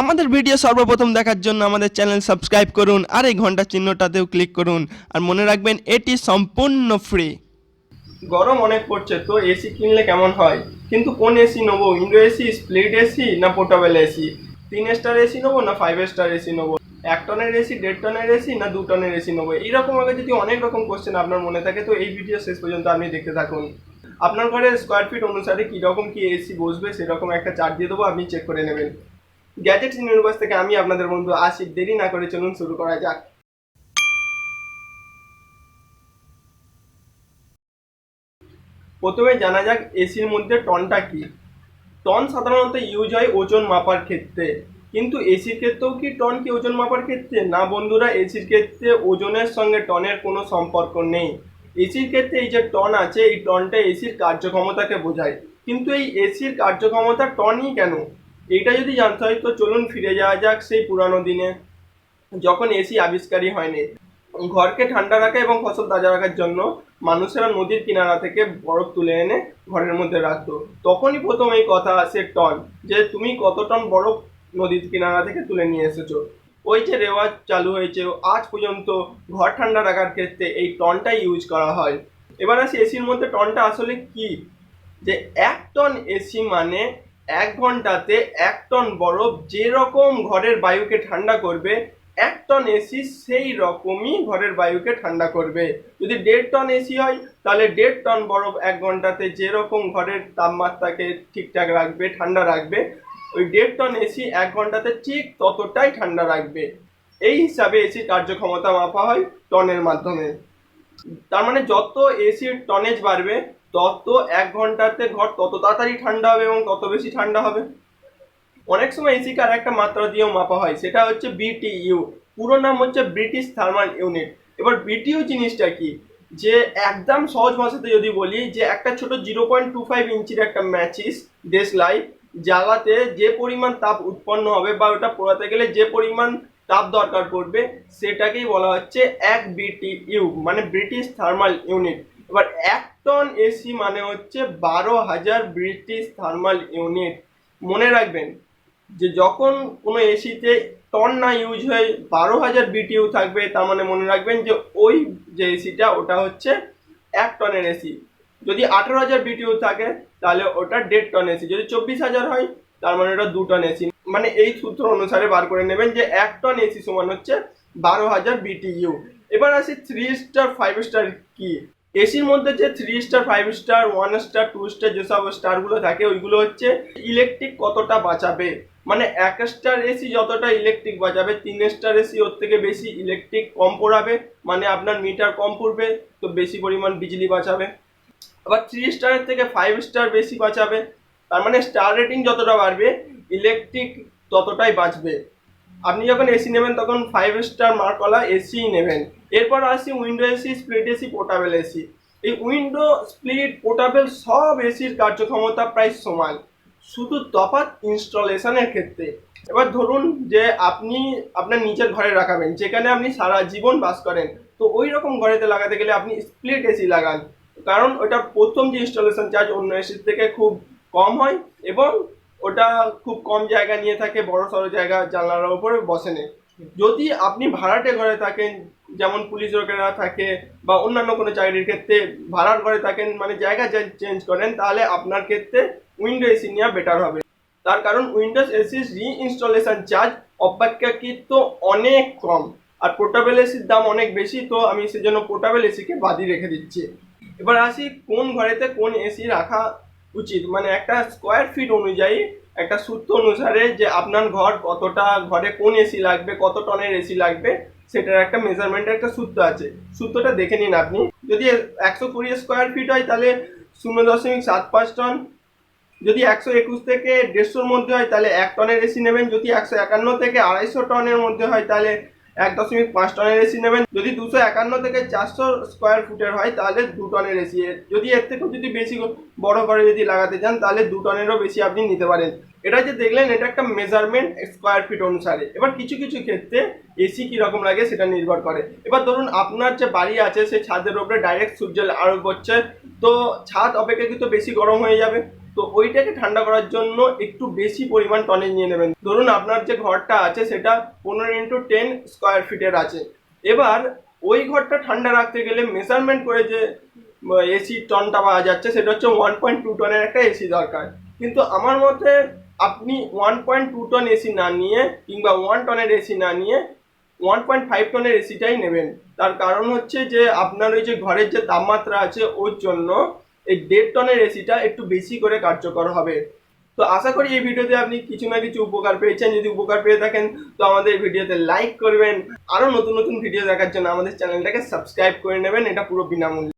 আমাদের ভিডিও সর্বপ্রথম দেখার জন্য আমাদের চ্যানেল সাবস্ক্রাইব করুন আর এই ঘণ্টা চিহ্নটাতেও ক্লিক করুন। আর মনে রাখবেন, এটি সম্পূর্ণ ফ্রি গরম অনেক পড়ছে, তো এসি কিনলে কেমন হয়? কিন্তু কোন এসি নেব? উইন্ডো এসি স্প্লিট এসি না পোর্টেবল এসি তিন স্টার এসি নেব না ফাইভ স্টার এসি নেব? এক টনের এসি দেড় টনের এসি না দু টনের এসি নেব? এইরকম আগে যদি অনেক রকম কোশ্চেন আপনার মনে থাকে, তো এই ভিডিও শেষ পর্যন্ত আপনি দেখতে থাকুন। আপনার ঘরে স্কোয়ার ফিট অনুসারে কীরকম কী এসি বসবে, সেরকম একটা চার্ট দিয়ে দেবো, আপনি চেক করে নেবেন। গ্যাজেটস ইউনিভার্স থেকে আমি আপনাদের বন্ধু আসি দেরি না করে চলুন শুরু করা যাক। প্রথমে জানা যাক এসির মধ্যে টনটা কি। টন সাধারণত ইউজ হয় ওজন মাপার ক্ষেত্রে। কিন্তু এসির ক্ষেত্রেও কি টন কি ওজন মাপার ক্ষেত্রে? না বন্ধুরা, এসির ক্ষেত্রে ওজনের সঙ্গে টনের কোনো সম্পর্ক নেই। এসির ক্ষেত্রে এই যে টন আছে, এই টনটা এসির কার্যক্ষমতাকে বোঝায়। কিন্তু এই এসির কার্যক্ষমতা টনই কেন? এইটা যদি জানতে হয়, তো চলুন ফিরে যাওয়া যাক সেই পুরানো দিনে, যখন এসি আবিষ্কারই হয়নি। ঘরকে ঠান্ডা রাখা এবং ফসল তাজা রাখার জন্য মানুষেরা নদীর কিনারা থেকে বরফ তুলে এনে ঘরের মধ্যে রাখত। তখনই প্রথম এই কথা আসে টন, যে তুমি কত টন বরফ নদীর কিনারা থেকে তুলে নিয়ে এসেছ। ওই যে রেওয়াজ চালু হয়েছে, আজ পর্যন্ত ঘর ঠান্ডা রাখার ক্ষেত্রে এই টনটাই ইউজ করা হয়। এবার আসি এসির মধ্যে টনটা আসলে কি? যে এক টন এসি মানে এক ঘন্টাতে এক টন বরফ যেরকম ঘরের বায়ুকে ঠান্ডা করবে, এক টন এসি সেই রকমই ঘরের বায়ুকে ঠান্ডা করবে। যদি দেড় টন এসি হয়, তাহলে দেড় টন বরফ এক ঘন্টাতে যেরকম ঘরের তাপমাত্রাকে ঠিকঠাক রাখবে, ঠান্ডা রাখবে, ওই দেড় টন এসি এক ঘন্টাতে ঠিক ততটাই ঠান্ডা রাখবে। এই হিসাবে এসির কার্যক্ষমতা মাপা হয় টনের মাধ্যমে। তার মানে যত এসির টনেজ বাড়বে তত এক ঘন্টাতে ঘর তত তাড়াতাড়ি ঠান্ডা হবে এবং তত বেশি ঠান্ডা হবে। অনেক সময় এসিকে আর একটা মাত্রা দিয়েও মাপা হয়, সেটা হচ্ছে বিটিইউ পুরো নাম হচ্ছে ব্রিটিশ থার্মাল ইউনিট এবার বিটিইউ জিনিসটা কি? যে একদম সহজ ভাষাতে যদি বলি, যে একটা ছোট জিরো পয়েন্ট টু ফাইভ ইঞ্চির একটা ম্যাচিস দেশলাই জ্বালাতে যে পরিমাণ তাপ উৎপন্ন হবে বা ওটা পোড়াতে গেলে যে পরিমাণ তাপ দরকার পড়বে, সেটাকেই বলা হচ্ছে এক বিটিইউ মানে ব্রিটিশ থার্মাল ইউনিট এবার এক টন এসি মানে হচ্ছে বারো হাজার ব্রিটিশ থার্মাল ইউনিট মনে রাখবেন যে যখন কোনো এসিতে টন না ইউজ হয়ে বারো হাজার বিটিইউ থাকবে, তার মানে মনে রাখবেন যে ওই যে এসিটা ওটা হচ্ছে এক টনের এসি যদি আঠারো হাজার বিটিইউ থাকে, তাহলে ওটা দেড় টন এসি যদি চব্বিশ হাজার হয়, তার মানে ওটা দু টন এসি মানে এই সূত্র অনুসারে বার করে নেবেন যে এক টন এসি সমান হচ্ছে বারো হাজার বিটিইউ এবার আসি থ্রি স্টার ফাইভ স্টার কি? এসির মধ্যে যে three star five star one star two star যেসব স্টারগুলো থাকে, ওইগুলো হচ্ছে ইলেকট্রিক কতটা বাঁচাবে? মানে এক স্টার এসি যতটা ইলেকট্রিক বাঁচাবে, তিন স্টার এসি ওর থেকে বেশি ইলেকট্রিক কম পড়াবে মানে আপনার মিটার কম পড়বে, তো বেশি পরিমাণ বিজলি বাঁচাবে। আবার থ্রি স্টারের থেকে ফাইভ স্টার বেশি বাঁচাবে, তার মানে স্টার রেটিং যতটা বাড়বে ইলেকট্রিক ততটাই বাঁচবে। আপনি যখন এসি নেবেন, তখন ফাইভ স্টার মার্কওয়ালা এসিই নেবেন। এরপর আসি window AC split AC portable AC এই উইন্ডো স্প্লিট পোর্টাবেল সব এসির কার্যক্ষমতা প্রায় সমান। শুধু তফাৎ ইনস্টলেশনের ক্ষেত্রে। এবার ধরুন যে আপনি আপনার নিজের ঘরে রাখাবেন, যেখানে আপনি সারা জীবন বাস করেন। তো ওই রকম ঘরেতে লাগাতে গেলে আপনি স্প্লিট এসি লাগান। কারণ ওটা প্রথম যে ইনস্টলেশন চার্জ অন্য এসির থেকে খুব কম হয় এবং ওটা খুব কম জায়গা নিয়ে থাকে, বড় সড়ো জায়গা জানলার উপরে বসে নেই যদি আপনি ভাড়াটে ঘরে থাকেন, যেমন পুলিশ লোকেরা থাকে বা অন্যান্য কোনো চাকরির ক্ষেত্রে ভাড়ার ঘরে থাকেন মানে জায়গা চেঞ্জ করেন, তাহলে আপনার ক্ষেত্রে উইন্ডো এসি নেওয়া বেটার হবে। তার কারণ উইন্ডোজ এসির রিইনস্টলেশন চার্জ অপেক্ষাকৃত অনেক কম। আর পোর্টেবল এসির দাম অনেক বেশি, তো আমি সেজন্য পোর্টেবল এসিকে বাদই রেখে দিচ্ছি। এবার আসি কোন ঘরেতে কোন এসি রাখা উচিত। মানে একটা স্কোয়ার ফিট অনুযায়ী, একটা সূত্র অনুসারে যে আপনার ঘর কতটা, ঘরে কোন এসি লাগবে, কত টনের এসি লাগবে, সেটার একটা মেজারমেন্টের একটা সূত্র আছে। সূত্রটা দেখে নিন আপনি। যদি একশো কুড়ি স্কোয়ার ফিট হয়, তাহলে শূন্য দশমিক সাত পাঁচ টন। যদি একশো একুশ থেকে দেড়শোর মধ্যে হয়, তাহলে এক টনের এসি নেবেন। যদি একশো একান্ন থেকে আড়াইশো টনের মধ্যে হয়, তাহলে এক দশমিক পাঁচ টনের এসি নেবেন। যদি দুশো একান্ন থেকে চারশো স্কোয়ার ফুটের হয়, তাহলে দু টনের এসি। যদি এর থেকেও যদি বেশি বড় করে যদি লাগাতে চান, তাহলে দু টনেরও বেশি আপনি নিতে পারেন। এটা যে দেখলেন, এটা একটা মেজারমেন্ট স্কোয়ার ফিট অনুসারে। এবার কিছু কিছু ক্ষেত্রে এসি কীরকম লাগে সেটা নির্ভর করে। এবার ধরুন, আপনার যে বাড়ি আছে, সেই ছাদের উপরে ডাইরেক্ট সূর্যের আলো পড়ছে, তো ছাদ অপেক্ষাকৃত বেশি গরম হয়ে যাবে। তো ওইটাকে ঠান্ডা করার জন্য একটু বেশি পরিমাণ টনেজ নিয়ে নেবেন। ধরুন আপনার যে ঘরটা আছে সেটা পনেরো ইন্টু টেন স্কোয়ার ফিটের আছে। এবার ওই ঘরটা ঠান্ডা রাখতে গেলে মেজারমেন্ট করে যে এসি টনটা পাওয়া যাচ্ছে, সেটা হচ্ছে ওয়ান পয়েন্ট টু টনের একটা এসি দরকার। কিন্তু আমার মতে আপনি one point two ton AC না নিয়ে কিংবা ওয়ান টনের এসি না নিয়ে ওয়ান পয়েন্ট ফাইভ টনের এসিটাই নেবেন। তার কারণ হচ্ছে যে, আপনার ওই যে ঘরের যে তাপমাত্রা আছে ওর জন্য এই দেড় টনের এসিটা একটু বেশি করে কার্যকর হবে। তো আশা করি এই ভিডিওতে আপনি কিছু না কিছু উপকার পেয়েছেন। যদি উপকার পেয়ে থাকেন, তো আমাদের ভিডিওতে লাইক করবেন। আরও নতুন নতুন ভিডিও দেখার জন্য আমাদের চ্যানেলটাকে সাবস্ক্রাইব করে নেবেন। এটা পুরো বিনামূল্যে।